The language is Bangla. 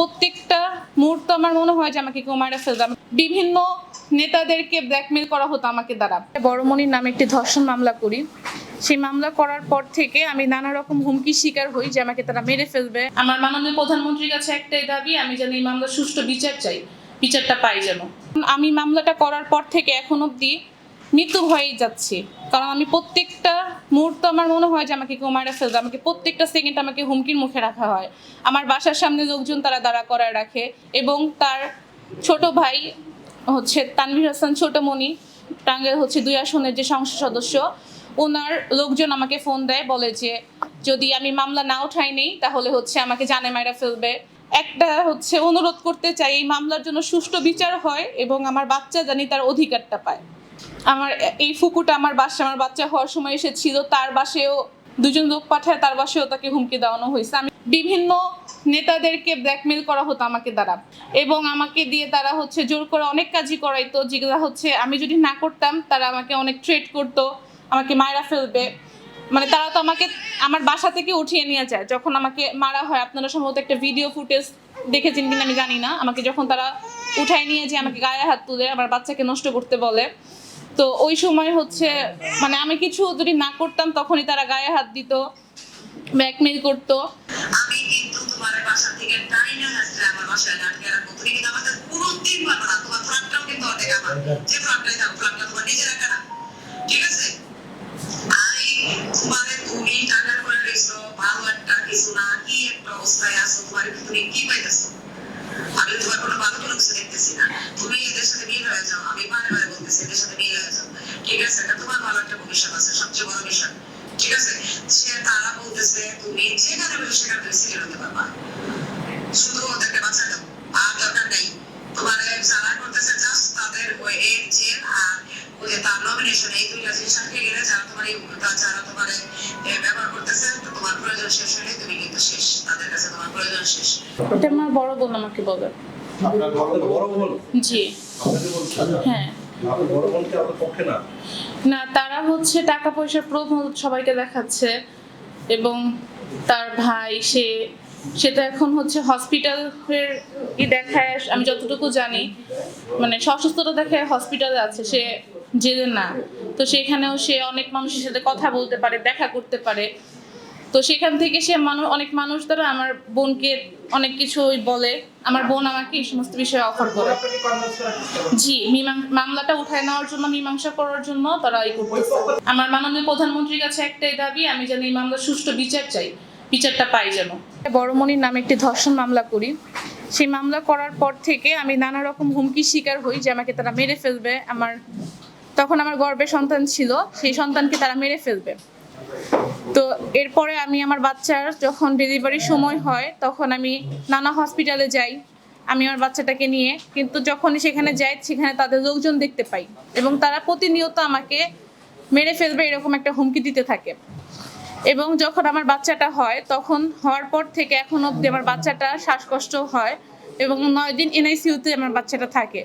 প্রত্যেকটা মুহূর্ত আমার মনে হয় যে আমাকে কেউ মারা ফেলবে। আমি- বিভিন্ন নেতাদেরকে ব্ল্যাকমেল করা হতো আমাকে দ্বারা। বড়মণির নামে একটি ধর্ষণ মামলা করি। সেই মামলা করার পর থেকে আমি নানা রকম হুমকির শিকার হই যে আমাকে তারা মেরে ফেলবে। আমার মাননীয় প্রধানমন্ত্রীর কাছে একটাই দাবি, আমি যেন এই মামলার সুষ্ঠু বিচার চাই, বিচারটা পাই যেন। আমি মামলাটা করার পর থেকে এখন অবধি মৃত্যু হয়েই যাচ্ছি। কারণ আমি প্রত্যেকটা মুহূর্ত আমার মনে হয় যে আমাকে কেউ মারা ফেলবে, আমাকে প্রত্যেকটা সেকেন্ড আমাকে হুমকির মুখে রাখা হয়। আমার বাসার সামনে লোকজন তারা দাঁড়া করায় রাখে এবং তার ছোট ভাই হচ্ছে তানভীর হাসান ছোটমণি টাঙ্গের হচ্ছে দুই আসনের যে সংসদ সদস্য, ওনার লোকজন আমাকে ফোন দেয়, বলে যে যদি আমি মামলা না উঠাই নেই, তাহলে হচ্ছে আমাকে জানে মায়েরা ফেলবে। একটা হচ্ছে অনুরোধ করতে চাই, এই মামলার জন্য সুষ্ঠু বিচার হয় এবং আমার বাচ্চা জানি তার অধিকারটা পায়। আমার, এই ফুকুটা আমার বাসা আমার বাচ্চা হওয়ার সময় এসেছিল, তার বাসেও দুজন লোক পাঠায়, তার বাসেও তাকে হুমকি দেওয়ানো হয়েছে। আমি, বিভিন্ন নেতাদেরকে ব্ল্যাকমেল করা হতো আমাকে দ্বারা। এবং আমাকে দিয়ে তারা হচ্ছে জোর করে অনেক কাজই করাইতো, যেগুলো হচ্ছে আমি যদি না করতাম, তারা আমাকে অনেক ট্রেট করতো, আমাকে মায়েরা ফেলবে। মানে তারা তো আমাকে, আমার বাসা থেকে উঠিয়ে নিয়ে যায়, যখন আমাকে মারা হয়। আপনারা সম্ভবত একটা ভিডিও ফুটেজ দেখেছেন কিনা আমি জানি না। আমাকে যখন তারা উঠায় নিয়ে যে আমাকে গায়ে হাত তুলে, আমার বাচ্চাকে নষ্ট করতে বলে। তো ওই সময় হচ্ছে মানে আমি কিছু যদি না করতাম তখনই তারা গায়ে হাত দিত ব্ল্যাকমেল করতো। ঠিক আছে? সবচেয়ে ঠিক আছে সে তারা বলতেছে তুমি যেখানে বসে সেখানে তুমি সিরিয়াল হতে পারবা শুধু ওদেরকে বাঁচা দাও আর দরকার নেই তোমার যারা করতেছে জাস্ট তাদের ওই এর জেল আর ওই তার নমিনেশন এই দুইটা জিনিস আটকে গেলে যারা তোমার এই যারা তোমার ব্যবহার করতেছে তো তোমার প্রয়োজন শেষ হলে তুমি কিন্তু শেষ তাদের কাছে তোমার প্রয়োজন শেষ এটা আমার বড় বোন আমাকে বলে। আপনার বড় বোন? জি। হ্যাঁ। না? তারা হচ্ছে টাকা পয়সার প্রলোভন সবাইকে দেখাচ্ছে এবং তার ভাই, সে, সেটা এখন হচ্ছে হসপিটালের দেখায়, আমি যতটুকু জানি। মানে সে অসুস্থতা দেখায় হসপিটালে আছে, সে জেলে না। তো সেখানেও সে অনেক মানুষের সাথে কথা বলতে পারে, দেখা করতে পারে। তো সেখান থেকে সে মানুষ অনেক মানুষ দ্বারা আমার বোনকে অনেক কিছুই বলে। আমার বোন আমাকে এই সমস্ত বিষয়ে অফার করে। জি, মীমাং- মামলাটা উঠায় নেওয়ার জন্য, মীমাংসা করার জন্য তারা এই করতেছে। আমার মাননীয় প্রধানমন্ত্রীর কাছে একটাই দাবি, আমি যেন এই মামলার সুষ্ঠু বিচার চাই, বিচারটা পাই যেন। বড়মণির নামে একটি ধর্ষণ মামলা করি। সেই মামলা করার পর থেকে আমি নানা রকম হুমকির শিকার হই যে আমাকে তারা মেরে ফেলবে। আমার, তখন আমার গর্ভে সন্তান ছিল, সেই সন্তানকে তারা মেরে ফেলবে। তো এরপরে আমি আমার বাচ্চার যখন ডেলিভারির সময় হয়, তখন আমি নানা হসপিটালে যাই। আমি আমার বাচ্চাটাকে নিয়ে, কিন্তু যখন সেখানে যাই, সেখানে তাদের লোকজন দেখতে পাই এবং তারা প্রতিনিয়ত আমাকে মেরে ফেলবে এরকম একটা হুমকি দিতে থাকে। এবং যখন আমার বাচ্চাটা হয়, তখন হওয়ার পর থেকে এখন অবধি আমার বাচ্চাটা শ্বাসকষ্ট হয় এবং নয় দিন এনআইসিউতে আমার বাচ্চাটা থাকে।